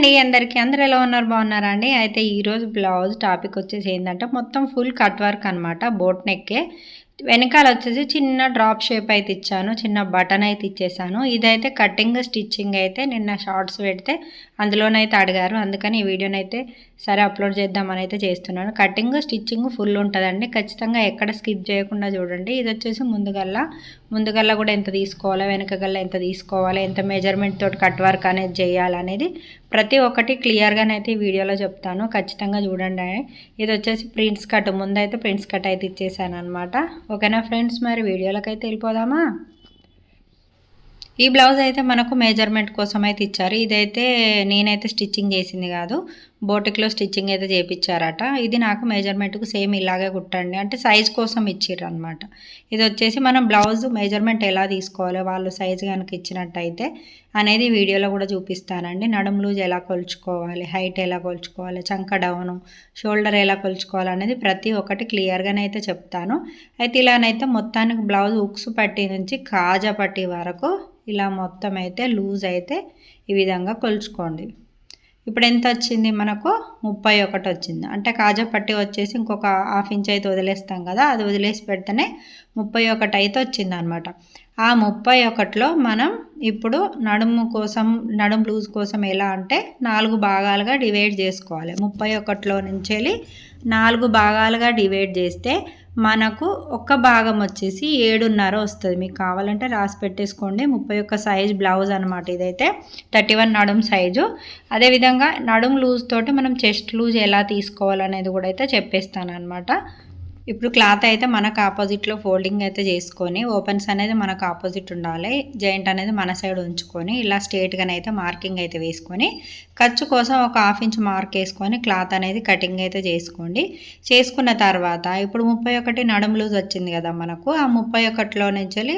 అండి అందరికీ. అందరు ఎలా ఉన్నారు? బాగున్నారా అండి? అయితే ఈరోజు బ్లౌజ్ టాపిక్ వచ్చేసి ఏంటంటే మొత్తం ఫుల్ కట్ వర్క్ అనమాట బోట్ నెక్కే. వెనకాల వచ్చేసి చిన్న డ్రాప్ షేప్ అయితే ఇచ్చాను చిన్న బటన్ అయితే ఇచ్చేసాను. ఇదైతే కటింగ్ స్టిచ్చింగ్ అయితే నిన్న షార్ట్స్ పెడితే అందులోనైతే అడిగారు. అందుకని ఈ వీడియోనైతే సరే అప్లోడ్ చేద్దామని అయితే చేస్తున్నాను. కటింగ్ స్టిచ్చింగ్ ఫుల్ ఉంటుందండి. ఖచ్చితంగా ఎక్కడ స్కిప్ చేయకుండా చూడండి. ఇది వచ్చేసి ముందుగల్లా. ముందుగల్లా కూడా ఎంత తీసుకోవాలి వెనకగల్లా ఎంత తీసుకోవాలి ఎంత మెజర్మెంట్ తోటి కట్ వర్క్ అనేది చేయాలనేది ప్రతి ఒక్కటి క్లియర్గానైతే వీడియోలో చెప్తాను. ఖచ్చితంగా చూడండి. ఇది వచ్చేసి ప్రింట్స్ కట్. ముందైతే ప్రింట్స్ కట్ అయితే ఇచ్చేసాను అనమాట ఓకేనా ఫ్రెండ్స్? మరి వీడియోలోకి అయితే వెళ్ళిపోదామా? ఈ బ్లౌజ్ అయితే మనకు మెజర్మెంట్ కోసం అయితే ఇచ్చారు. ఇదైతే నేనైతే స్టిచ్చింగ్ చేసింది కాదు బోటిక్లో స్టిచ్చింగ్ అయితే చేయించారట ఇది నాకు మెజర్మెంట్కు సేమ్ ఇలాగే కుట్టండి అంటే సైజ్ కోసం ఇచ్చిర్రు అనమాట ఇది వచ్చేసి మనం బ్లౌజ్ మెజర్మెంట్ ఎలా తీసుకోవాలి వాళ్ళు సైజ్ కనుక ఇచ్చినట్టయితే అనేది వీడియోలో కూడా చూపిస్తానండి. నడుం లూజ్ ఎలా కొలుచుకోవాలి హైట్ ఎలా కొలుచుకోవాలి చంక డౌను షోల్డర్ ఎలా కొలుచుకోవాలి అనేది ప్రతి ఒక్కటి క్లియర్గానే అయితే చెప్తాను. అయితే ఇలానైతే మొత్తానికి బ్లౌజ్ ఉక్స్ పట్టి నుంచి కాజా పట్టి వరకు ఇలా మొత్తం అయితే లూజ్ అయితే ఈ విధంగా కొలుచుకోండి. ఇప్పుడు ఎంత వచ్చింది? మనకు ముప్పై ఒకటి వచ్చింది. అంటే కాజా పట్టి వచ్చేసి ఇంకొక హాఫ్ ఇంచ్ అయితే వదిలేస్తాం కదా అది వదిలేసి పెడితేనే ముప్పై ఒకటి అయితే వచ్చింది అనమాట ఆ ముప్పై ఒకటిలో మనం ఇప్పుడు నడుము కోసం నడుము లూజ్ కోసం ఎలా అంటే నాలుగు భాగాలుగా డివైడ్ చేసుకోవాలి. ముప్పై ఒకటిలో నుంచి వెళ్ళి నాలుగు భాగాలుగా డివైడ్ చేస్తే మనకు ఒక్క భాగం వచ్చేసి ఏడున్నర వస్తుంది. మీకు కావాలంటే రాసి పెట్టేసుకోండి. ముప్పై ఒక్క సైజ్ బ్లౌజ్ అనమాట ఇదైతే. థర్టీ వన్ నడుం సైజు. అదేవిధంగా నడుం లూజ్ తోటి మనం చెస్ట్ లూజ్ ఎలా తీసుకోవాలనేది కూడా అయితే చెప్పేస్తాను అనమాట ఇప్పుడు క్లాత్ అయితే మనకు ఆపోజిట్లో ఫోల్డింగ్ అయితే చేసుకొని ఓపెన్స్ అనేది మనకు ఆపోజిట్ ఉండాలి. జాయింట్ అనేది మన సైడ్ ఉంచుకొని ఇలా స్ట్రేట్గానే అయితే మార్కింగ్ అయితే వేసుకొని ఖర్చు కోసం ఒక హాఫ్ ఇంచ్ మార్క్ వేసుకొని క్లాత్ అనేది కటింగ్ అయితే చేసుకోండి. చేసుకున్న తర్వాత ఇప్పుడు ముప్పై ఒకటి నడుము లూజ్ వచ్చింది కదా మనకు ఆ ముప్పై ఒకటిలో నుంచి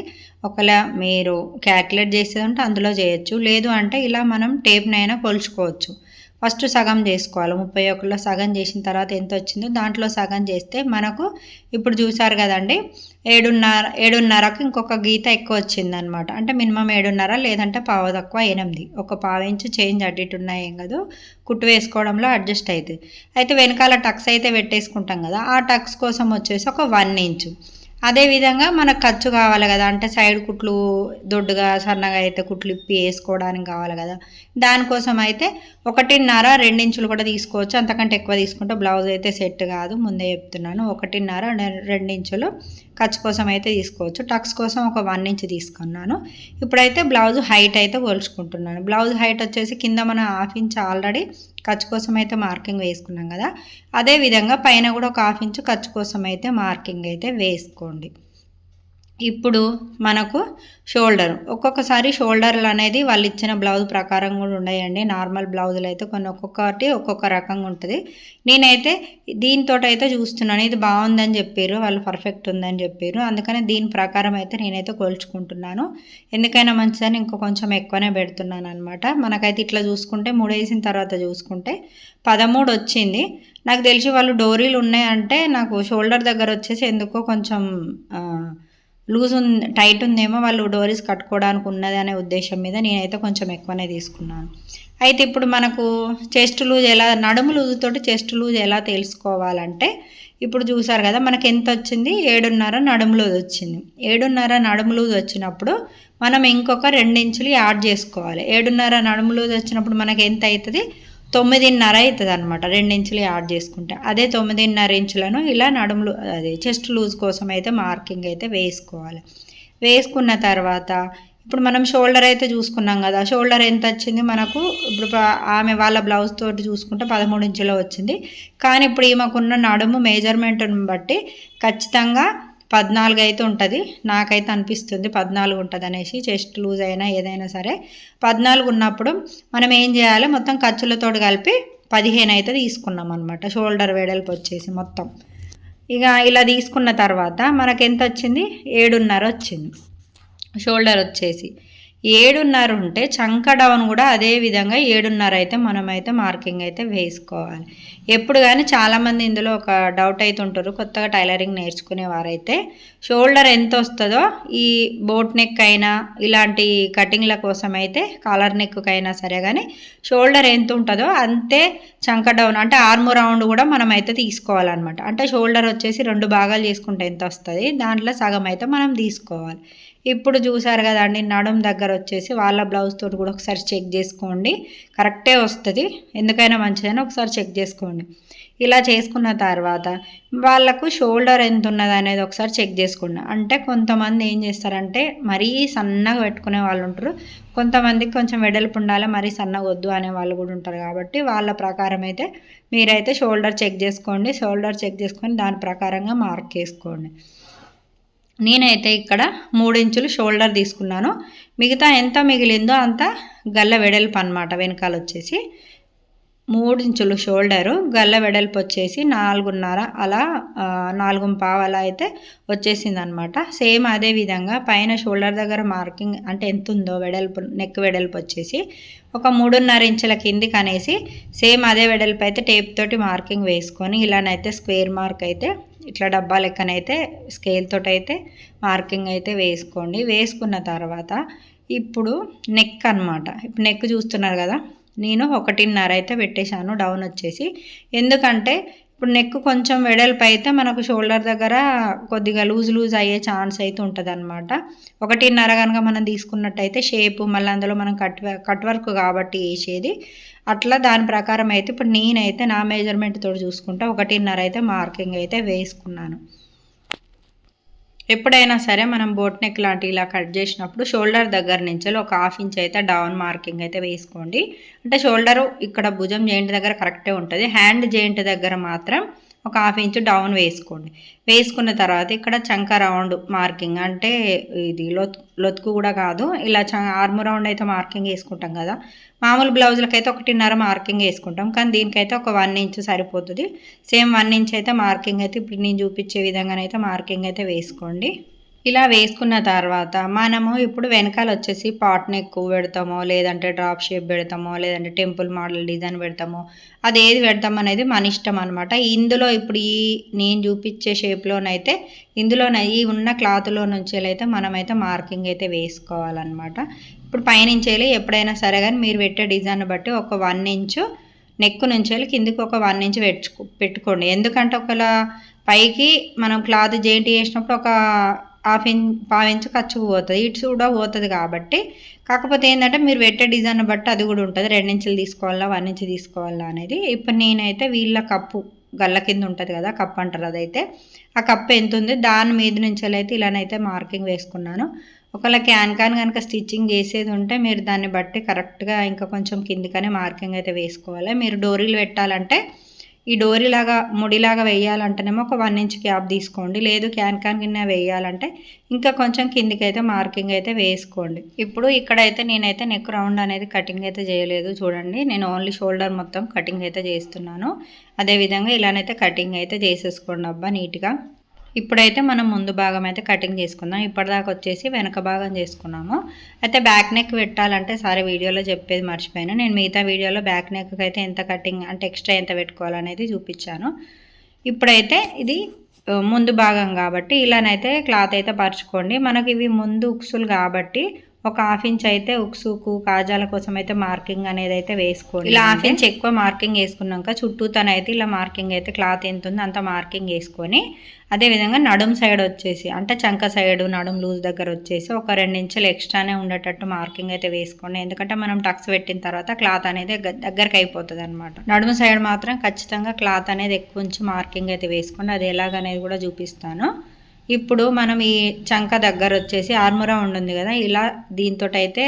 ఒకలా మీరు క్యాల్కులేట్ చేసేది ఉంటే అందులో చేయొచ్చు. లేదు అంటే ఇలా మనం టేప్నైనా కొలుచుకోవచ్చు. ఫస్ట్ సగం చేసుకోవాలి. ముప్పై ఒకటిలో సగం చేసిన తర్వాత ఎంత వచ్చిందో దాంట్లో సగం చేస్తే మనకు ఇప్పుడు చూసారు కదండి ఏడున్నర ఏడున్నరకు ఇంకొక గీత ఎక్కువ వచ్చిందనమాట అంటే మినిమం ఏడున్నర లేదంటే పావు తక్కువ ఎనిమిది. ఒక పావు ఇంచు చేంజ్ అడ్డిట్ ఉన్నాయి ఏం కాదు కుట్టు వేసుకోవడంలో అడ్జస్ట్ అవుతుంది అయితే వెనకాల టక్స్ అయితే పెట్టేసుకుంటాం కదా ఆ టక్స్ కోసం వచ్చేసి ఒక వన్ ఇంచు. అదేవిధంగా మనకు ఖర్చు కావాలి కదా. అంటే సైడ్ కుట్లు దొడ్డుగా సన్నగా అయితే కుట్లు ఇప్పి వేసుకోవడానికి కావాలి కదా. దానికోసం అయితే ఒకటిన్నర రెండించులు కూడా తీసుకోవచ్చు. అంతకంటే ఎక్కువ తీసుకుంటే బ్లౌజ్ అయితే సెట్ కాదు. ముందే చెప్తున్నాను. ఒకటిన్నర రెండించులు ఖర్చు కోసం అయితే తీసుకోవచ్చు. టక్స్ కోసం ఒక వన్ ఇంచ్ తీసుకున్నాను. ఇప్పుడైతే బ్లౌజ్ హైట్ అయితే పోల్చుకుంటున్నాను. బ్లౌజ్ హైట్ వచ్చేసి కింద మనం హాఫ్ ఇంచ్ ఆల్రెడీ ఖర్చు కోసం అయితే మార్కింగ్ వేసుకున్నాం కదా. అదేవిధంగా పైన కూడా ఒక హాఫ్ ఇంచు ఖర్చు కోసం అయితే మార్కింగ్ అయితే వేసుకోండి. ఇప్పుడు మనకు షోల్డర్. ఒక్కొక్కసారి షోల్డర్లు అనేది వాళ్ళు ఇచ్చిన బ్లౌజ్ ప్రకారం కూడా ఉన్నాయండి నార్మల్ బ్లౌజులు అయితే కొన్ని ఒక్కొక్కటి ఒక్కొక్క రకంగా ఉంటుంది. నేనైతే దీంతో అయితే చూస్తున్నాను. ఇది బాగుందని చెప్పారు. వాళ్ళు పర్ఫెక్ట్ ఉందని చెప్పారు. అందుకని దీని ప్రకారం అయితే నేనైతే కొలుచుకుంటున్నాను. ఎందుకైనా మంచిదని ఇంకో కొంచెం ఎక్కువనే పెడుతున్నాను అనమాట మనకైతే ఇట్లా చూసుకుంటే మూడు వేసిన తర్వాత చూసుకుంటే పదమూడు వచ్చింది. నాకు తెలిసి వాళ్ళు డోరీలు ఉన్నాయంటే నాకు షోల్డర్ దగ్గర వచ్చేసి ఎందుకో కొంచెం లూజ్ ఉంది టైట్ ఉందేమో వాళ్ళు డోరీస్ కట్టుకోవడానికి ఉన్నది అనే ఉద్దేశం మీద నేనైతే కొంచెం ఎక్కువనే తీసుకున్నాను. అయితే ఇప్పుడు మనకు చెస్ట్ లూజ్ ఎలా నడుము లూజ్ తోటి చెస్ట్ లూజ్ ఎలా తెలుసుకోవాలంటే ఇప్పుడు చూసారు కదా మనకి ఎంత వచ్చింది? ఏడున్నర నడుము లూజ్ వచ్చింది. ఏడున్నర నడుము లూజ్ వచ్చినప్పుడు మనం ఇంకొక రెండించులు యాడ్ చేసుకోవాలి. ఏడున్నర నడుము లూజ్ వచ్చినప్పుడు మనకి ఎంత అవుతుంది తొమ్మిదిన్నర అవుతుంది అనమాట ఇంచులు యాడ్ చేసుకుంటే. అదే తొమ్మిదిన్నర ఇంచులను ఇలా నడుములు అది చెస్ట్ లూజ్ కోసం అయితే మార్కింగ్ అయితే వేసుకోవాలి. వేసుకున్న తర్వాత ఇప్పుడు మనం షోల్డర్ అయితే చూసుకున్నాం కదా షోల్డర్ ఎంత వచ్చింది మనకు? ఇప్పుడు ఆమె వాళ్ళ బ్లౌజ్ తోటి చూసుకుంటే పదమూడు ఇంచులో వచ్చింది. కానీ ఇప్పుడు ఈమెకున్న నడుము మెజర్మెంట్ని బట్టి ఖచ్చితంగా పద్నాలుగు అయితే ఉంటుంది. నాకైతే అనిపిస్తుంది పద్నాలుగు ఉంటుంది అనేసి చెస్ట్ లూజ్ అయినా ఏదైనా సరే. పద్నాలుగు ఉన్నప్పుడు మనం ఏం చేయాలి? మొత్తం ఖర్చులతో కలిపి పదిహేను అయితే తీసుకున్నాం అనమాట షోల్డర్ వెడల్పు వచ్చేసి మొత్తం. ఇక ఇలా తీసుకున్న తర్వాత మనకు ఎంత వచ్చింది ఏడున్నర వచ్చింది. షోల్డర్ వచ్చేసి ఏడున్నర ఉంటే చంక డౌన్ కూడా అదే విధంగా ఏడున్నర అయితే మనమైతే మార్కింగ్ అయితే వేసుకోవాలి. ఎప్పుడు కానీ చాలామంది ఇందులో ఒక డౌట్ అయితే ఉంటారు కొత్తగా టైలరింగ్ నేర్చుకునే వారైతే షోల్డర్ ఎంత వస్తుందో ఈ బోట్ నెక్ అయినా ఇలాంటి కటింగ్ల కోసం అయితే కాలర్ నెక్కైనా సరే కానీ షోల్డర్ ఎంత ఉంటుందో అంతే చంక డౌన్ అంటే ఆర్మ్ రౌండ్ కూడా మనం అయితే తీసుకోవాలన్నమాట. అంటే షోల్డర్ వచ్చేసి రెండు భాగాలు చేసుకుంటే ఎంత వస్తుంది దాంట్లో సగం అయితే మనం తీసుకోవాలి. ఇప్పుడు చూసారు కదండి నడుం దగ్గర వచ్చేసి వాళ్ళ బ్లౌజ్ తోటి కూడా ఒకసారి చెక్ చేసుకోండి. కరెక్టే వస్తుంది. ఎందుకైనా మంచిదని ఒకసారి చెక్ చేసుకోండి. ఇలా చేసుకున్న తర్వాత వాళ్ళకు షోల్డర్ ఎంత ఉన్నది అనేది ఒకసారి చెక్ చేసుకోండి. అంటే కొంతమంది ఏం చేస్తారంటే మరీ సన్నగా పెట్టుకునే వాళ్ళు ఉంటారు. కొంతమందికి కొంచెం వెడల్పు ఉండాలి మరీ సన్నగా వద్దు అనే వాళ్ళు కూడా ఉంటారు కాబట్టి వాళ్ళ ప్రకారం అయితే మీరైతే షోల్డర్ చెక్ చేసుకోండి. షోల్డర్ చెక్ చేసుకొని దాని ప్రకారంగా మార్క్ చేసుకోండి. నేనైతే ఇక్కడ మూడు ఇంచులు షోల్డర్ తీసుకున్నాను. మిగతా ఎంత మిగిలిందో అంత గల్ల వెడల్పు అనమాట వెనకాల వచ్చేసి మూడు ఇంచులు షోల్డరు గల్ల వెడల్పు వచ్చేసి నాలుగున్నర అలా నాలుగు పావు అలా అయితే వచ్చేసింది అనమాట సేమ్ అదే విధంగా పైన షోల్డర్ దగ్గర మార్కింగ్ అంటే ఎంత ఉందో వెడల్పు నెక్ వెడల్పు వచ్చేసి ఒక మూడున్నర ఇంచుల కిందికి అనేసి సేమ్ అదే వెడల్పు అయితే టేప్ తోటి మార్కింగ్ వేసుకొని ఇలానైతే స్క్వేర్ మార్క్ అయితే ఇట్లా డబ్బా లెక్కనైతే స్కేల్ తోటి అయితే మార్కింగ్ అయితే వేసుకోండి. వేసుకున్న తర్వాత ఇప్పుడు నెక్ అనమాట ఇప్పుడు నెక్ చూస్తున్నారు కదా? నేను ఒకటిన్నర అయితే పెట్టేశాను డౌన్ వచ్చేసి. ఎందుకంటే ఇప్పుడు నెక్ కొంచెం వెడల్పు అయితే మనకు షోల్డర్ దగ్గర కొద్దిగా లూజ్ లూజ్ అయ్యే ఛాన్స్ అయితే ఉంటుంది అనమాట ఒకటిన్నర కనుక మనం తీసుకున్నట్టయితే షేప్ మళ్ళీ అందులో మనం కట్ కట్ వర్క్ కాబట్టి వేసేది. అట్లా దాని ప్రకారం అయితే ఇప్పుడు నేనైతే నా మెజర్మెంట్ తోటి చూసుకుంటా ఒకటిన్నర అయితే మార్కింగ్ అయితే వేసుకున్నాను. ఎప్పుడైనా సరే మనం బోట్ నెక్ లాంటి ఇలా కట్ చేసినప్పుడు షోల్డర్ దగ్గర నుంచి ఒక హాఫ్ ఇంచ్ అయితే డౌన్ మార్కింగ్ అయితే వేసుకోండి. అంటే షోల్డర్ ఇక్కడ భుజం జాయింట్ దగ్గర కరెక్టే ఉంటుంది. హ్యాండ్ జాయింట్ దగ్గర మాత్రం ఒక హాఫ్ ఇంచ్ డౌన్ వేసుకోండి. వేసుకున్న తర్వాత ఇక్కడ చంక రౌండ్ మార్కింగ్ అంటే ఇది లొత్ లొత్కు కూడా కాదు ఇలా చ ఆర్మ్ రౌండ్ అయితే మార్కింగ్ వేసుకుంటాం కదా. మామూలు బ్లౌజులకైతే ఒకటిన్నర మార్కింగ్ వేసుకుంటాం కానీ దీనికైతే ఒక వన్ ఇంచ్ సరిపోతుంది. సేమ్ వన్ ఇంచ్ అయితే మార్కింగ్ అయితే ఇప్పుడు నేను చూపించే విధంగానైతే మార్కింగ్ అయితే వేసుకోండి. ఇలా వేసుకున్న తర్వాత మనము ఇప్పుడు వెనకాల వచ్చేసి పాట్ నెక్ పెడతామో లేదంటే డ్రాప్ షేప్ పెడతామో లేదంటే టెంపుల్ మోడల్ డిజైన్ పెడతామో అది ఏది పెడతాం అనేది మన ఇష్టం అనమాట ఇందులో ఇప్పుడు ఈ నేను చూపించే షేప్లోనైతే ఇందులో ఈ ఉన్న క్లాత్లో నుంచి అయితే మనమైతే మార్కింగ్ అయితే వేసుకోవాలన్నమాట. ఇప్పుడు పైనుంచి వెళ్ళి ఎప్పుడైనా సరే కానీ మీరు పెట్టే డిజైన్ బట్టి ఒక వన్ ఇంచు నెక్ నుంచి వెళ్ళి కిందికి ఒక వన్ ఇంచ్ పెట్టుకో పెట్టుకోండి. ఎందుకంటే ఒకవేళ పైకి మనం క్లాత్ జెయింట్ చేసినప్పుడు ఒక హాఫ్ ఇంచ్ పావు ఇంచు ఖర్చు పోతుంది. ఇట్స్ కూడా పోతుంది కాబట్టి. కాకపోతే ఏంటంటే మీరు పెట్టే డిజైన్ బట్టి అది కూడా ఉంటుంది. రెండించులు తీసుకోవాలా వన్ ఇంచ్ తీసుకోవాలా అనేది. ఇప్పుడు నేనైతే వీళ్ళ కప్పు గల్ల కింద ఉంటుంది కదా కప్ అంటారు అదైతే. ఆ కప్పు ఎంత ఉంది? దాని మీద నుంచి అయితే ఇలానైతే మార్కింగ్ వేసుకున్నాను. ఒకవేళ క్యాన్ క్యాన్ కనుక స్టిచ్చింగ్ చేసేది ఉంటే మీరు దాన్ని బట్టి కరెక్ట్గా ఇంకా కొంచెం కిందికనే మార్కింగ్ అయితే వేసుకోవాలి. మీరు డోరీలు పెట్టాలంటే ఈ డోరీలాగా ముడిలాగా వేయాలంటేనేమో ఒక వన్ ఇంచ్ క్యాప్ తీసుకోండి. లేదు క్యాన్ క్యాన్ కింద వేయాలంటే ఇంకా కొంచెం కిందికి అయితే మార్కింగ్ అయితే వేసుకోండి. ఇప్పుడు ఇక్కడైతే నేనైతే నెక్ రౌండ్ అనేది కటింగ్ అయితే చేయలేదు. చూడండి నేను ఓన్లీ షోల్డర్ మొత్తం కటింగ్ అయితే చేస్తున్నాను. అదేవిధంగా ఇలానైతే కటింగ్ అయితే చేసేసుకోండి అబ్బా నీట్గా ఇప్పుడైతే మనం ముందు భాగం అయితే కటింగ్ చేసుకుందాం. ఇప్పటిదాకా వచ్చేసి వెనక భాగం చేసుకున్నాము. అయితే బ్యాక్ నెక్ పెట్టాలంటే సరే వీడియోలో చెప్పేది మర్చిపోయాను. నేను మిగతా వీడియోలో బ్యాక్ నెక్ అయితే ఎంత కటింగ్ అంటే ఎక్స్ట్రా ఎంత పెట్టుకోవాలనేది చూపించాను. ఇప్పుడైతే ఇది ముందు భాగం కాబట్టి ఇలానైతే క్లాత్ అయితే పరుచుకోండి. మనకి ఇవి ముందు ఉక్సులు కాబట్టి ఒక హాఫ్ ఇంచ్ అయితే ఉక్సుకు కాజాల కోసం అయితే మార్కింగ్ అనేది అయితే వేసుకోండి ఇలా హాఫ్ ఇంచ్ ఎక్కువ మార్కింగ్ వేసుకున్నాక చుట్టూ తనైతే ఇలా మార్కింగ్ అయితే క్లాత్ ఎంత ఉందో అంత మార్కింగ్ వేసుకొని అదేవిధంగా నడుం సైడ్ వచ్చేసి అంటే చంక సైడ్ నడుం లూజ్ దగ్గర వచ్చేసి ఒక రెండు ఇంచులు ఎక్స్ట్రానే ఉండేటట్టు మార్కింగ్ అయితే వేసుకోండి. ఎందుకంటే మనం టక్స్ పెట్టిన తర్వాత క్లాత్ అనేది దగ్గరకు అయిపోతుంది అనమాట నడుము సైడ్ మాత్రం ఖచ్చితంగా క్లాత్ అనేది ఎక్కువ ఉంచి మార్కింగ్ అయితే వేసుకోండి. అది ఎలాగనేది కూడా చూపిస్తాను. ఇప్పుడు మనం ఈ చంక దగ్గర వచ్చేసి ఆర్మురా ఉంటుంది కదా ఇలా దీంతో అయితే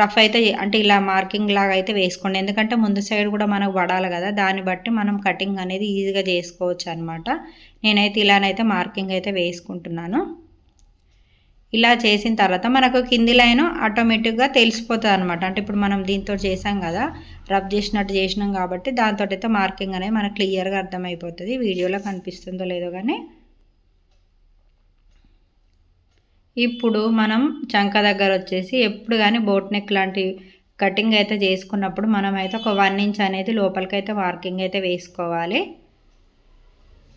రఫ్ అయితే అంటే ఇలా మార్కింగ్ లాగా అయితే వేసుకోండి. ఎందుకంటే ముందు సైడ్ కూడా మనకు పడాలి కదా దాన్ని బట్టి మనం కటింగ్ అనేది ఈజీగా చేసుకోవచ్చు అనమాట నేనైతే ఇలానైతే మార్కింగ్ అయితే వేసుకుంటున్నాను. ఇలా చేసిన తర్వాత మనకు కింది లైన్ ఆటోమేటిక్గా తెలిసిపోతుంది అనమాట అంటే ఇప్పుడు మనం దీంతో చేసాం కదా రబ్ చేసినట్టు చేసినాం కాబట్టి దాంతో అయితే మార్కింగ్ అనేది మనకు క్లియర్గా అర్థమైపోతుంది. వీడియోలో కనిపిస్తుందో లేదో కానీ ఇప్పుడు మనం చంక దగ్గర వచ్చేసి ఎప్పుడు కానీ బోట్ నెక్ లాంటి కటింగ్ అయితే చేసుకున్నప్పుడు మనం అయితే ఒక వన్ ఇంచ్ అనేది లోపలికైతే మార్కింగ్ అయితే వేసుకోవాలి.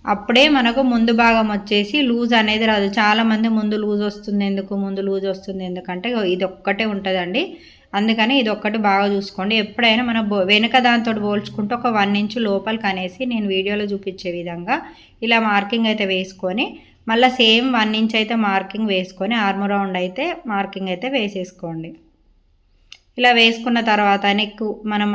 అప్పుడే మనకు ముందు భాగం వచ్చేసి లూజ్ అనేది రాదు. చాలామంది ముందు లూజ్ వస్తుంది ఎందుకు? ముందు లూజ్ వస్తుంది ఎందుకంటే ఇది ఒక్కటే ఉంటుందండి. అందుకని ఇది ఒక్కటి బాగా చూసుకోండి. ఎప్పుడైనా మన బో వెనుక దాంతో పోల్చుకుంటే ఒక వన్ ఇంచ్ లోపలికి అనేసి నేను వీడియోలో చూపించే విధంగా ఇలా మార్కింగ్ అయితే వేసుకొని మళ్ళీ సేమ్ వన్ ఇంచ్ అయితే మార్కింగ్ వేసుకొని ఆర్మ్ రౌండ్ అయితే మార్కింగ్ అయితే వేసేసుకోండి. ఇలా వేసుకున్న తర్వాత నెక్ మనం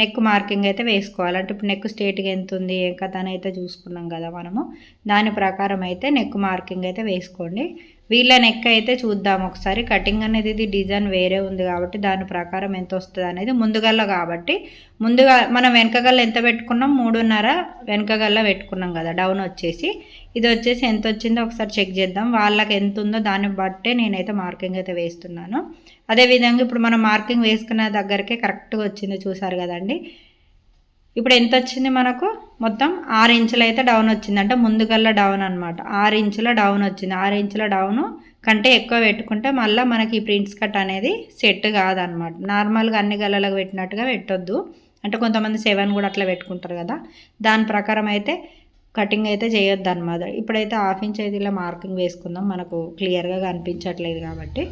నెక్ మార్కింగ్ అయితే వేసుకోవాలి. అంటే ఇప్పుడు నెక్ స్ట్రేట్గా ఎంత ఉంది ఏ కథ అయితే చూసుకున్నాం కదా మనము దాని ప్రకారం అయితే నెక్ మార్కింగ్ అయితే వేసుకోండి. వీళ్ళ నెక్ అయితే చూద్దాం ఒకసారి. కటింగ్ అనేది ఇది డిజైన్ వేరే ఉంది కాబట్టి దాని ప్రకారం ఎంత వస్తుంది అనేది ముందుగల్ల కాబట్టి. ముందుగా మనం వెనకగల్ల ఎంత పెట్టుకున్నాం? మూడున్నర వెనకగల్ల పెట్టుకున్నాం కదా డౌన్ వచ్చేసి. ఇది వచ్చేసి ఎంత వచ్చిందో ఒకసారి చెక్ చేద్దాం. వాళ్ళకి ఎంత ఉందో దాన్ని బట్టే నేనైతే మార్కింగ్ అయితే వేస్తున్నాను. అదేవిధంగా ఇప్పుడు మనం మార్కింగ్ వేసుకున్న దగ్గరకే కరెక్ట్గా వచ్చిందో చూసారు కదండి. ఇప్పుడు ఎంత వచ్చింది మనకు? మొత్తం ఆరు ఇంచులు అయితే డౌన్ వచ్చింది. అంటే ముందుగల్లా డౌన్ అనమాట ఆరు ఇంచుల డౌన్ వచ్చింది. ఆరు ఇంచుల డౌను కంటే ఎక్కువ పెట్టుకుంటే మళ్ళీ మనకి ఈ ప్రింట్స్ కట్ అనేది సెట్ కాదనమాట నార్మల్గా అన్ని గల్లలకు పెట్టినట్టుగా పెట్టొద్దు. అంటే కొంతమంది సెవెన్ కూడా అట్లా పెట్టుకుంటారు కదా. దాని ప్రకారం అయితే కటింగ్ అయితే చేయొద్దు అనమాట ఇప్పుడైతే హాఫ్ ఇంచ్ అయితే ఇలా మార్కింగ్ వేసుకుందాం. మనకు క్లియర్గా కనిపించట్లేదు కాబట్టి.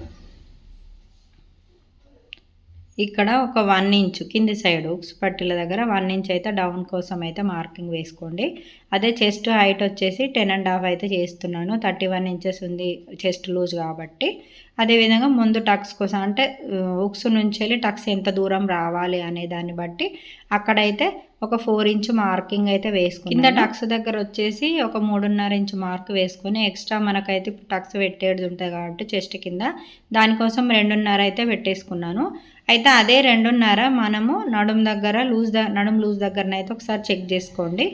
ఇక్కడ ఒక వన్ ఇంచ్ కింది సైడ్ ఉక్స్ పట్టీల దగ్గర వన్ ఇంచ్ అయితే డౌన్ కోసం అయితే మార్కింగ్ వేసుకోండి. అదే చెస్ట్ హైట్ వచ్చేసి టెన్ అండ్ హాఫ్ అయితే చేస్తున్నాను. థర్టీ వన్ ఇంచెస్ ఉంది చెస్ట్ లూజ్ కాబట్టి. అదేవిధంగా ముందు టక్స్ కోసం అంటే ఉక్స్ నుంచి వెళ్ళి టక్స్ ఎంత దూరం రావాలి అనే దాన్ని బట్టి అక్కడైతే ఒక ఫోర్ ఇంచ్ మార్కింగ్ అయితే వేసుకుని కింద టక్స్ దగ్గర వచ్చేసి ఒక మూడున్నర ఇంచ్ మార్క్ వేసుకొని ఎక్స్ట్రా మనకైతే టక్స్ పెట్టేది ఉంటుంది కాబట్టి చెస్ట్ కింద. దానికోసం రెండున్నర అయితే పెట్టేసుకున్నాను. అయితే అదే రెండున్నర మనము నడుం దగ్గర లూజ్ ద నడుం లూజ్ దగ్గరనైతే ఒకసారి చెక్ చేసుకోండి.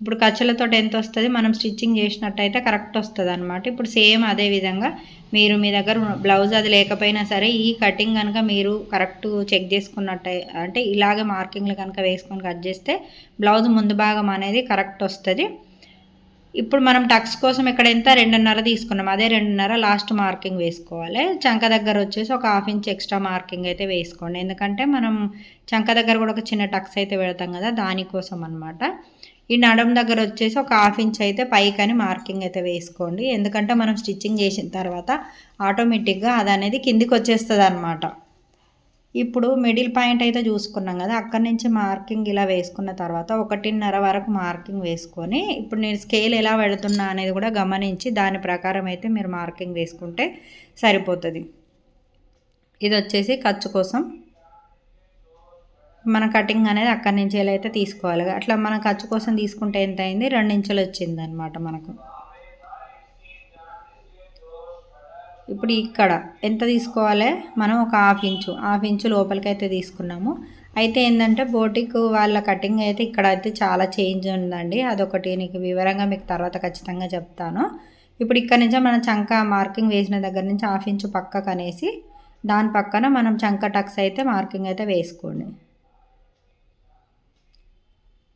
ఇప్పుడు ఖర్చులతో ఎంత వస్తుంది? మనం స్టిచ్చింగ్ చేసినట్టయితే కరెక్ట్ వస్తుంది అనమాట ఇప్పుడు సేమ్ అదే విధంగా మీరు మీ దగ్గర బ్లౌజ్ అది లేకపోయినా సరే ఈ కటింగ్ కనుక మీరు కరెక్ట్ చెక్ చేసుకున్నట్టు అంటే ఇలాగే మార్కింగ్లు కనుక వేసుకొని కట్ చేస్తే బ్లౌజ్ ముందు భాగం అనేది కరెక్ట్ వస్తుంది. ఇప్పుడు మనం టక్స్ కోసం ఇక్కడ ఎంత? రెండున్నర తీసుకున్నాం. అదే రెండున్నర లాస్ట్ మార్కింగ్ వేసుకోవాలి. చంక దగ్గర వచ్చేసి ఒక హాఫ్ ఇంచ్ ఎక్స్ట్రా మార్కింగ్ అయితే వేసుకోండి. ఎందుకంటే మనం చంక దగ్గర కూడా ఒక చిన్న టక్స్ అయితే పెడతాం కదా దానికోసం అనమాట ఈ నడం దగ్గర వచ్చేసి ఒక హాఫ్ ఇంచ్ అయితే పైకని మార్కింగ్ అయితే వేసుకోండి. ఎందుకంటే మనం స్టిచ్చింగ్ చేసిన తర్వాత ఆటోమేటిక్గా అది అనేది కిందికి వచ్చేస్తుంది అనమాట ఇప్పుడు మిడిల్ పాయింట్ అయితే చూసుకున్నాం కదా అక్కడి నుంచి మార్కింగ్ ఇలా వేసుకున్న తర్వాత ఒకటిన్నర వరకు మార్కింగ్ వేసుకొని ఇప్పుడు నేను స్కేల్ ఎలా పెడుతున్నా అనేది కూడా గమనించి దాని ప్రకారం అయితే మీరు మార్కింగ్ వేసుకుంటే సరిపోతుంది. ఇది వచ్చేసి ఖర్చు కోసం. మన కటింగ్ అనేది అక్కడి నుంచి ఎలా అయితే తీసుకోవాలి అట్లా మనం ఖర్చు కోసం తీసుకుంటే ఎంత అయింది? రెండు ఇంచులు వచ్చిందనమాట మనకు. ఇప్పుడు ఇక్కడ ఎంత తీసుకోవాలి? మనం ఒక హాఫ్ ఇంచు హాఫ్ ఇంచు లోపలికి అయితే తీసుకున్నాము. అయితే ఏంటంటే బోటిక్ వాళ్ళ కటింగ్ అయితే ఇక్కడ అయితే చాలా చేంజ్ ఉందండి. అదొకటి నీకు వివరంగా మీకు తర్వాత ఖచ్చితంగా చెప్తాను. ఇప్పుడు ఇక్కడ నుంచి మనం చంక మార్కింగ్ వేసిన దగ్గర నుంచి హాఫ్ ఇంచు పక్కకు అనేసి దాని పక్కన మనం చంక టక్స్ అయితే మార్కింగ్ అయితే వేసుకోండి.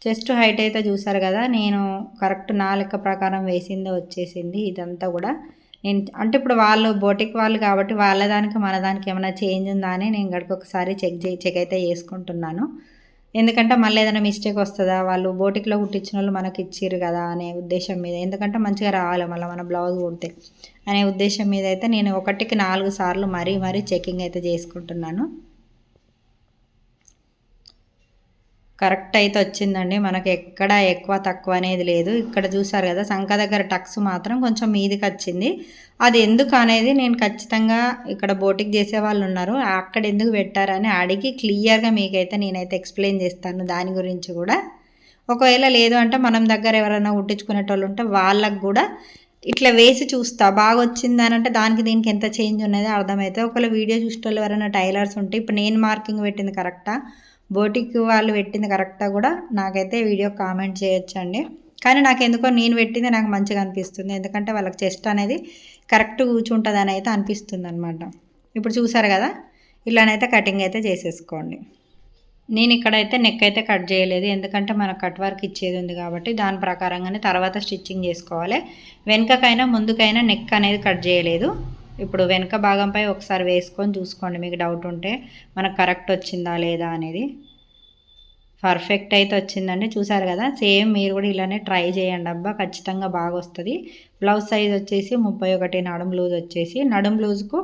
చెస్ట్ హైట్ అయితే చూసారు కదా నేను కరెక్ట్ నా లెక్క ప్రకారం వేసిందే వచ్చేసింది ఇదంతా కూడా. నేను అంటే ఇప్పుడు వాళ్ళు బోటిక్ వాళ్ళు కాబట్టి వాళ్ళ దానికి మన దానికి ఏమైనా చేంజ్ ఉందా అని నేను గడికి ఒకసారి చెక్ చే చెక్ అయితే చేసుకుంటున్నాను. ఎందుకంటే మళ్ళీ ఏదైనా మిస్టేక్ వస్తుందా? వాళ్ళు బోటిక్లో కుట్టించిన వాళ్ళు మనకి ఇచ్చిర్రు కదా అనే ఉద్దేశం మీద. ఎందుకంటే మంచిగా రావాలి మళ్ళీ మన బ్లౌజ్ కుడితే అనే ఉద్దేశం మీద అయితే నేను ఒకటికి నాలుగు సార్లు మరీ మరీ చెకింగ్ అయితే చేసుకుంటున్నాను. కరెక్ట్ అయితే వచ్చిందండి. మనకు ఎక్కడ ఎక్కువ తక్కువ అనేది లేదు. ఇక్కడ చూసారు కదా సంఖ దగ్గర టక్స్ మాత్రం కొంచెం మీదికి వచ్చింది. అది ఎందుకు అనేది నేను ఖచ్చితంగా ఇక్కడ బోటింగ్ చేసే వాళ్ళు ఉన్నారు. అక్కడ ఎందుకు పెట్టారని అడిగి క్లియర్గా మీకైతే నేనైతే ఎక్స్ప్లెయిన్ చేస్తాను దాని గురించి కూడా. ఒకవేళ లేదు అంటే మనం దగ్గర ఎవరైనా కుట్టించుకునేటోళ్ళు ఉంటే వాళ్ళకు కూడా ఇట్లా వేసి చూస్తా. బాగా వచ్చింది అని అంటే దానికి దీనికి ఎంత చేంజ్ ఉన్నది అర్థమైతే. ఒకవేళ వీడియో చూసేటోళ్ళు ఎవరైనా టైలర్స్ ఉంటే ఇప్పుడు నేను మార్కింగ్ పెట్టింది కరెక్టా? బోటిక్ వాళ్ళు పెట్టింది కరెక్టా కూడా నాకైతే వీడియో కామెంట్ చేయొచ్చండి. కానీ నాకు ఎందుకో నేను పెట్టింది నాకు మంచిగా అనిపిస్తుంది. ఎందుకంటే వాళ్ళకి చెస్ట్ అనేది కరెక్ట్ కూర్చుంటుంది అని అయితే అనిపిస్తుంది అనమాట ఇప్పుడు చూసారు కదా? ఇలానైతే కటింగ్ అయితే చేసేసుకోండి. నేను ఇక్కడైతే నెక్ అయితే కట్ చేయలేదు. ఎందుకంటే మనకు కట్ వర్క్ ఇచ్చేది ఉంది కాబట్టి దాని ప్రకారంగానే తర్వాత స్టిచ్చింగ్ చేసుకోవాలి. వెనుకకైనా ముందుకైనా నెక్ అనేది కట్ చేయలేదు. ఇప్పుడు వెనుక భాగంపై ఒకసారి వేసుకొని చూసుకోండి. మీకు డౌట్ ఉంటే మనకు కరెక్ట్ వచ్చిందా లేదా అనేది. పర్ఫెక్ట్ అయితే వచ్చిందండి. చూసారు కదా? సేమ్ మీరు కూడా ఇలానే ట్రై చేయండి అబ్బా. ఖచ్చితంగా బాగా వస్తుంది. బ్లౌజ్ సైజ్ వచ్చేసి ముప్పై ఒకటి నడుం లూజ్ వచ్చేసి. నడుం లూజ్కు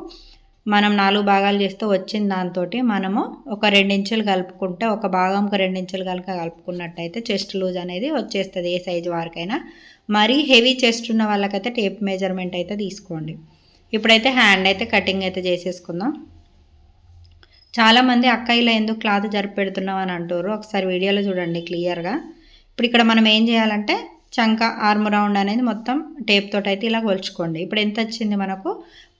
మనం నాలుగు భాగాలు చేస్తే వచ్చిన దాంతో మనము ఒక రెండించులు కలుపుకుంటే ఒక భాగంకి రెండించులు కనుక కలుపుకున్నట్టయితే చెస్ట్ లూజ్ అనేది వచ్చేస్తుంది ఏ సైజు వారికైనా. మరీ హెవీ చెస్ట్ ఉన్న వాళ్ళకైతే టేప్ మెజర్మెంట్ అయితే తీసుకోండి. ఇప్పుడైతే హ్యాండ్ అయితే కటింగ్ అయితే చేసేసుకుందాం. చాలామంది అక్క ఇలా ఎందుకు క్లాత్ జరిపి పెడుతున్నాం అని అంటారు ఒకసారి వీడియోలో చూడండి క్లియర్గా ఇప్పుడు ఇక్కడ మనం ఏం చేయాలంటే చంక ఆర్మ్ రౌండ్ అనేది మొత్తం టేప్ తోటి అయితే ఇలా కొలుచుకోండి. ఇప్పుడు ఎంత వచ్చింది మనకు?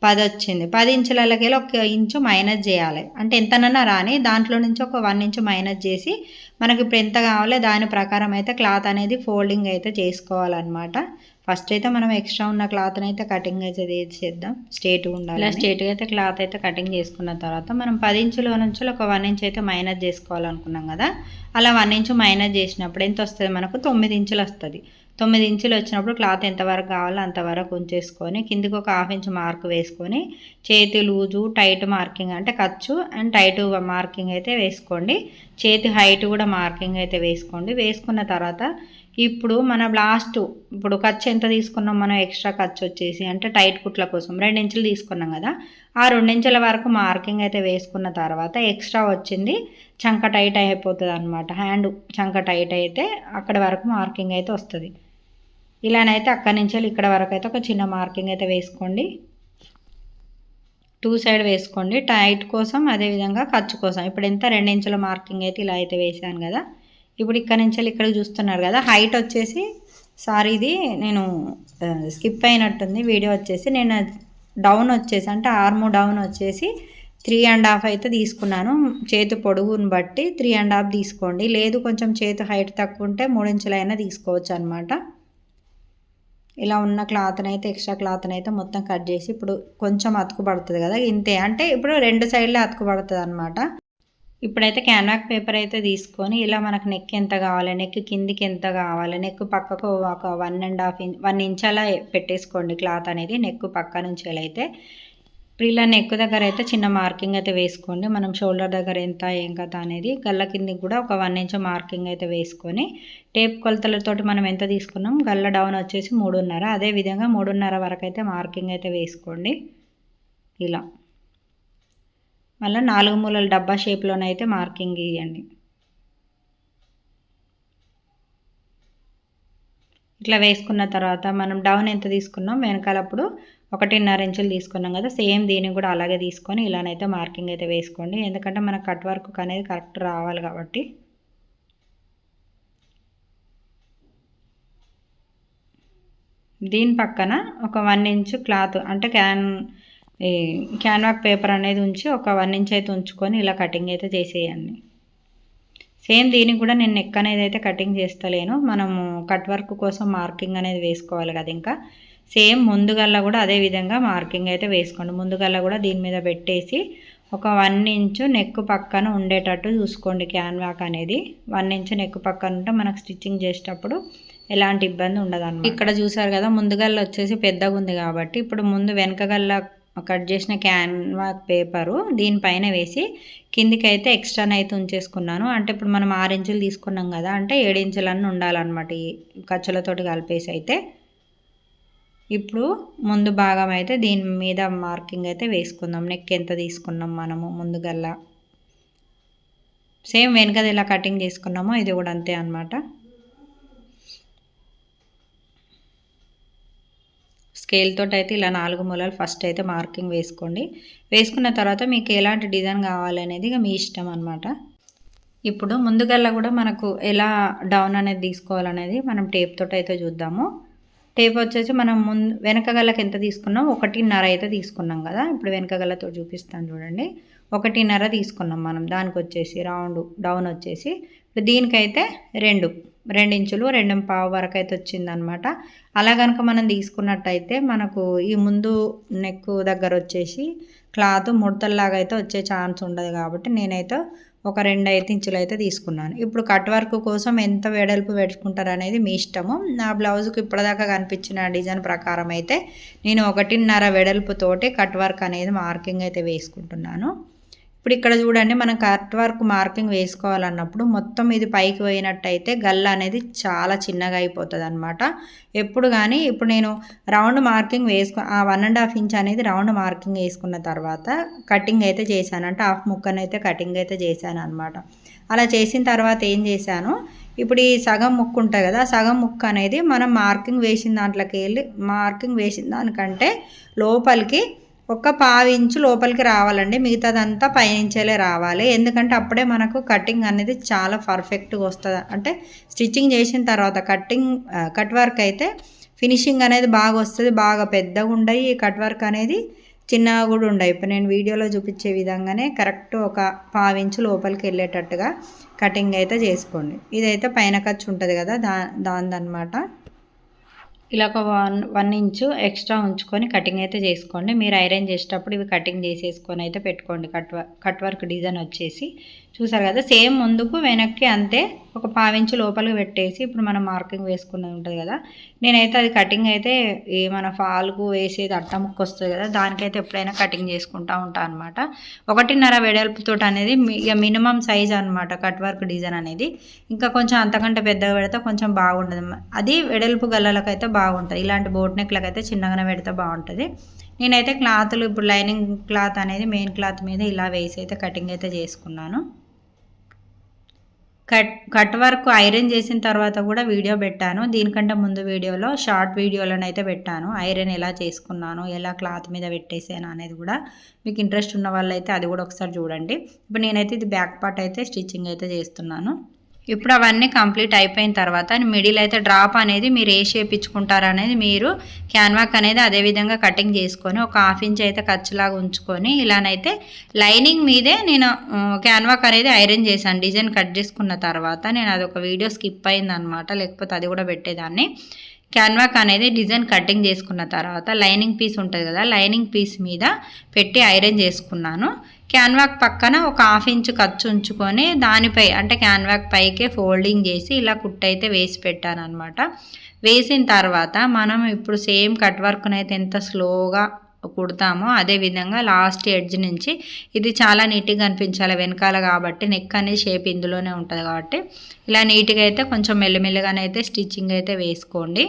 పది వచ్చింది. పది ఇంచులకి ఒక ఇంచు మైనస్ చేయాలి. అంటే ఎంతనన్నా రాని దాంట్లో నుంచి ఒక వన్ ఇంచు మైనస్ చేసి మనకి ఇప్పుడు ఎంత కావాలో దాని ప్రకారం అయితే క్లాత్ అనేది ఫోల్డింగ్ అయితే చేసుకోవాలన్నమాట. ఫస్ట్ అయితే మనం ఎక్స్ట్రా ఉన్న క్లాత్ని అయితే కటింగ్ అయితే చేద్దాం? స్ట్రేట్గా ఉండాలి ఇలా స్ట్రేట్గా అయితే క్లాత్ అయితే కటింగ్ చేసుకున్న తర్వాత మనం పది ఇంచుల నుంచి ఒక వన్ ఇంచ్ అయితే మైనస్ చేసుకోవాలనుకున్నాం కదా? అలా వన్ ఇంచు మైనస్ చేసినప్పుడు ఎంత వస్తుంది మనకు? తొమ్మిది ఇంచులు వస్తుంది. తొమ్మిది ఇంచులు వచ్చినప్పుడు క్లాత్ ఎంతవరకు కావాలో అంతవరకు ఉంచేసుకొని కిందికి ఒక హాఫ్ ఇంచ్ మార్క్ వేసుకొని చేతి లూజు టైట్ మార్కింగ్ అంటే ఖర్చు అండ్ టైట్ మార్కింగ్ అయితే వేసుకోండి. చేతి హైట్ కూడా మార్కింగ్ అయితే వేసుకోండి. వేసుకున్న తర్వాత ఇప్పుడు మన లాస్ట్ ఇప్పుడు ఖర్చు ఎంత తీసుకున్నాం మనం ఎక్స్ట్రా ఖర్చు వచ్చేసి అంటే టైట్ కుట్ల కోసం రెండించులు తీసుకున్నాం కదా. ఆ రెండించుల వరకు మార్కింగ్ అయితే వేసుకున్న తర్వాత ఎక్స్ట్రా వచ్చింది. చంక టైట్ అయిపోతుంది అనమాట హ్యాండ్ చంక టైట్ అయితే అక్కడ వరకు మార్కింగ్ అయితే వస్తుంది. ఇలానైతే అక్కడి నుంచి ఇక్కడ వరకు అయితే ఒక చిన్న మార్కింగ్ అయితే వేసుకోండి. టూ సైడ్ వేసుకోండి. టైట్ కోసం అదేవిధంగా ఖర్చు కోసం. ఇప్పుడు ఎంత రెండించుల మార్కింగ్ అయితే ఇలా అయితే వేసాను కదా. ఇప్పుడు ఇక్కడ నుంచి ఇక్కడ చూస్తున్నారు కదా హైట్ వచ్చేసి సారీ ఇది నేను స్కిప్ అయినట్టుంది వీడియో వచ్చేసి నేను డౌన్ వచ్చేసి అంటే ఆర్మ్ డౌన్ వచ్చేసి త్రీ అండ్ హాఫ్ అయితే తీసుకున్నాను. చేతి పొడుగుని బట్టి త్రీ అండ్ హాఫ్ తీసుకోండి. లేదు కొంచెం చేతి హైట్ తక్కువ ఉంటే మూడించులైనా తీసుకోవచ్చు అనమాట ఇలా ఉన్న క్లాత్ని అయితే ఎక్స్ట్రా క్లాత్ని అయితే మొత్తం కట్ చేసి ఇప్పుడు కొంచెం అతుకు పడుతుంది కదా ఇంతే. అంటే ఇప్పుడు రెండు సైడ్లే అతుకు పడుతుంది అనమాట ఇప్పుడైతే క్యాన్వాక్ పేపర్ అయితే తీసుకొని ఇలా మనకు నెక్ ఎంత కావాలి నెక్ కిందికి ఎంత కావాలి నెక్ పక్కకు ఒక one and half inch one inch అలా పెట్టేసుకోండి క్లాత్ అనేది నెక్ పక్క నుంచి ఎలా అయితే. ఇలా నెక్ దగ్గర అయితే చిన్న మార్కింగ్ అయితే వేసుకోండి. మనం షోల్డర్ దగ్గర ఎంత ఏం కథ అనేది గల్ల కిందికి కూడా ఒక వన్ ఇంచ్ మార్కింగ్ అయితే వేసుకొని టేప్ కొలతలతోటి మనం ఎంత తీసుకున్నాం గల్ల డౌన్ వచ్చేసి మూడున్నర. అదేవిధంగా మూడున్నర వరకు అయితే మార్కింగ్ అయితే వేసుకోండి. ఇలా. మళ్ళీ నాలుగు మూలల డబ్బా షేప్లోనైతే మార్కింగ్ ఇవ్వండి ఇట్లా వేసుకున్న తర్వాత మనం డౌన్ ఎంత తీసుకున్నాం? వెనకాలప్పుడు ఒకటిన్నర ఇంచులు తీసుకున్నాం కదా సేమ్ దీన్ని కూడా అలాగే తీసుకొని ఇలానైతే మార్కింగ్ అయితే వేసుకోండి. ఎందుకంటే మన కట్ వర్క్ అనేది కరెక్ట్ రావాలి కాబట్టి. దీని పక్కన ఒక వన్ ఇంచు క్లాత్ అంటే క్యాన్ ఈ క్యాన్వాక్ పేపర్ అనేది ఉంచి ఒక వన్ ఇంచ్ అయితే ఉంచుకొని ఇలా కటింగ్ అయితే చేసేయండి. సేమ్ దీనికి కూడా నేను నెక్ అనేది అయితే కటింగ్ చేస్తలేను. మనము కట్ వర్క్ కోసం మార్కింగ్ అనేది వేసుకోవాలి కదా ఇంకా. సేమ్ ముందుగల్లా కూడా అదే విధంగా మార్కింగ్ అయితే వేసుకోండి. ముందుగల్లా కూడా దీని మీద పెట్టేసి ఒక వన్ ఇంచు నెక్ పక్కన ఉండేటట్టు చూసుకోండి క్యాన్వాక్ అనేది. వన్ ఇంచు నెక్ పక్కన ఉంటే మనకు స్టిచ్చింగ్ చేసేటప్పుడు ఎలాంటి ఇబ్బంది ఉండదు ఇక్కడ చూసారు కదా ముందుగల్లా వచ్చేసి పెద్దగా ఉంది కాబట్టి ఇప్పుడు ముందు వెనకగల్లా కట్ చేసిన క్యాన్వా పేపరు దీనిపైన వేసి కిందికి అయితే ఎక్స్ట్రానైతే ఉంచేసుకున్నాను. అంటే ఇప్పుడు మనం ఆరు తీసుకున్నాం కదా అంటే ఏడు ఇంచులన్నీ ఉండాలన్నమాట ఈ ఖర్చులతోటి కలిపేసి అయితే. ఇప్పుడు ముందు భాగం అయితే దీని మీద మార్కింగ్ అయితే వేసుకుందాం. నెక్ ఎంత తీసుకున్నాం మనము ముందుగల్లా. సేమ్ వెనుకది ఎలా కటింగ్ చేసుకున్నామో ఇది కూడా అంతే అనమాట స్కేల్తో అయితే ఇలా నాలుగు మూలలు ఫస్ట్ అయితే మార్కింగ్ వేసుకోండి. వేసుకున్న తర్వాత మీకు ఎలాంటి డిజైన్ కావాలనేది ఇక మీ ఇష్టం అనమాట ఇప్పుడు ముందుగల్లా కూడా మనకు ఎలా డౌన్ అనేది తీసుకోవాలనేది మనం టేప్ తోటి అయితే చూద్దాము. టేప్ వచ్చేసి మనం ముందు వెనక గల్లకి ఎంత తీసుకున్నాం? ఒకటిన్నర అయితే తీసుకున్నాం కదా. ఇప్పుడు వెనక గల్లతో చూపిస్తాను చూడండి. ఒకటిన్నర తీసుకున్నాం మనం. దానికి వచ్చేసి రౌండ్ డౌన్ వచ్చేసి. దీనికైతే రెండు. రెండించులు రెండు పావు వరకు అయితే వచ్చిందనమాట. అలా కనుక మనం తీసుకున్నట్టయితే మనకు ఈ ముందు నెక్ దగ్గర వచ్చేసి క్లాత్ ముడతల్లాగా అయితే వచ్చే ఛాన్స్ ఉండదు కాబట్టి నేనైతే ఒక రెండు ఐదు ఇంచులు అయితే తీసుకున్నాను. ఇప్పుడు కట్ వర్క్ కోసం ఎంత వెడల్పు పెట్టుకుంటారు అనేది మీ ఇష్టము. నా బ్లౌజ్కి ఇప్పటిదాకా కనిపించిన డిజైన్ ప్రకారం అయితే నేను ఒకటిన్నర వెడల్పుతోటి కట్ వర్క్ అనేది మార్కింగ్ అయితే వేసుకుంటున్నాను. ఇప్పుడు ఇక్కడ చూడండి మనం కట్ వర్క్ మార్కింగ్ వేసుకోవాలన్నప్పుడు మొత్తం ఇది పైకి పోయినట్టయితే గల్ల అనేది చాలా చిన్నగా అయిపోతుంది అనమాట ఎప్పుడు కానీ ఇప్పుడు నేను రౌండ్ మార్కింగ్ వేసుకో ఆ వన్ అండ్ హాఫ్ ఇంచ్ అనేది రౌండ్ మార్కింగ్ వేసుకున్న తర్వాత కటింగ్ అయితే చేశాను. అంటే హాఫ్ ముక్కనైతే కటింగ్ అయితే చేశాను అనమాట అలా చేసిన తర్వాత ఏం చేశాను ఇప్పుడు ఈ సగం ముక్కు ఉంటుంది కదా సగం ముక్కు అనేది మనం మార్కింగ్ వేసిన దాంట్లోకి వెళ్ళి మార్కింగ్ వేసిన దానికంటే లోపలికి ఒక పావించు లోపలికి రావాలండి. మిగతాదంతా పైనుంచేలే రావాలి. ఎందుకంటే అప్పుడే మనకు కటింగ్ అనేది చాలా పర్ఫెక్ట్గా వస్తుంది. అంటే స్టిచ్చింగ్ చేసిన తర్వాత కటింగ్ కట్ వర్క్ అయితే ఫినిషింగ్ అనేది బాగా వస్తుంది. బాగా పెద్దగా ఉండయి. కట్ వర్క్ అనేది చిన్నగా కూడా ఉండవు ఇప్పుడు నేను వీడియోలో చూపించే విధంగానే కరెక్ట్ ఒక పావించు లోపలికి వెళ్ళేటట్టుగా కటింగ్ అయితే చేసుకోండి. ఇదైతే పైన ఖర్చు ఉంటుంది కదా దా దానిదనమాట ఇలా ఒక వన్ వన్ ఇంచు ఎక్స్ట్రా ఉంచుకొని కటింగ్ అయితే చేసుకోండి. మీరు ఐరన్ చేసేటప్పుడు ఇవి కటింగ్ చేసేసుకొని అయితే పెట్టుకోండి. కట్ కట్ వర్క్ డిజైన్ వచ్చేసి చూసారు కదా సేమ్ ముందుకు వెనక్కి అంతే ఒక పావించి లోపలికి పెట్టేసి ఇప్పుడు మనం మార్కింగ్ వేసుకున్నది ఉంటుంది కదా. నేనైతే అది కటింగ్ అయితే ఈ మన ఫాల్కు వేసేది అట్ట వస్తుంది కదా దానికైతే ఎప్పుడైనా కటింగ్ చేసుకుంటూ ఉంటాను అనమాట ఒకటిన్నర వెడల్పుతో అనేది ఇక మినిమం సైజ్ అనమాట కట్ వర్క్ డిజైన్ అనేది. ఇంకా కొంచెం అంతకంటే పెద్దగా పెడితే కొంచెం బాగుంటుంది అది వెడల్పు గల్లలకైతే బాగుంటుంది ఇలాంటి బోట్ నెక్లకు అయితే చిన్నగానే పెడితే బాగుంటుంది. నేనైతే క్లాత్లు ఇప్పుడు లైనింగ్ క్లాత్ అనేది మెయిన్ క్లాత్ మీద ఇలా వేసి అయితే కటింగ్ అయితే చేసుకున్నాను. కట్ కట్ వర్క్ ఐరన్ చేసిన తర్వాత కూడా వీడియో పెట్టాను. దీనికంటే ముందు వీడియోలో షార్ట్ వీడియోలను అయితే పెట్టాను. ఐరన్ ఎలా చేసుకున్నాను ఎలా క్లాత్ మీద పెట్టేసాను అనేది కూడా మీకు ఇంట్రెస్ట్ ఉన్న వాళ్ళైతే అది కూడా ఒకసారి చూడండి. ఇప్పుడు నేనైతే ఇది బ్యాక్ పార్ట్ అయితే స్టిచ్చింగ్ అయితే చేస్తున్నాను. ఇప్పుడు అవన్నీ కంప్లీట్ అయిపోయిన తర్వాత మిడిల్ అయితే డ్రాప్ అనేది మీరు ఏ షేప్ ఇచ్చుకుంటారు అనేది మీరు క్యాన్వాక్ అనేది అదేవిధంగా కటింగ్ చేసుకొని ఒక హాఫ్ ఇంచ్ అయితే ఖర్చులాగా ఉంచుకొని ఇలానైతే లైనింగ్ మీదే నేను క్యాన్వాక్ అనేది ఐరన్ చేశాను డిజైన్ కట్ చేసుకున్న తర్వాత. నేను అది ఒక వీడియో స్కిప్ అయిందనమాట లేకపోతే అది కూడా పెట్టేదాన్ని. క్యాన్వాక్ అనేది డిజైన్ కటింగ్ చేసుకున్న తర్వాత లైనింగ్ పీస్ ఉంటుంది కదా లైనింగ్ పీస్ మీద పెట్టి ఐరన్ చేసుకున్నాను. క్యాన్వాక్ పక్కన ఒక హాఫ్ ఇంచ్ ఖర్చు ఉంచుకొని దానిపై అంటే క్యాన్వాక్ పైకే ఫోల్డింగ్ చేసి ఇలా కుట్టయితే వేసి పెట్టాను అనమాట వేసిన తర్వాత మనం ఇప్పుడు సేమ్ కట్ వర్క్నైతే ఎంత స్లోగా కుడతామో అదేవిధంగా లాస్ట్ ఎడ్జ్ నుంచి ఇది చాలా నీట్గా కనిపించాలి వెనకాల కాబట్టి నెక్ అనేది షేప్ ఇందులోనే ఉంటుంది కాబట్టి ఇలా నీట్గా అయితే కొంచెం మెల్లమెల్లగానైతే స్టిచ్చింగ్ అయితే వేసుకోండి.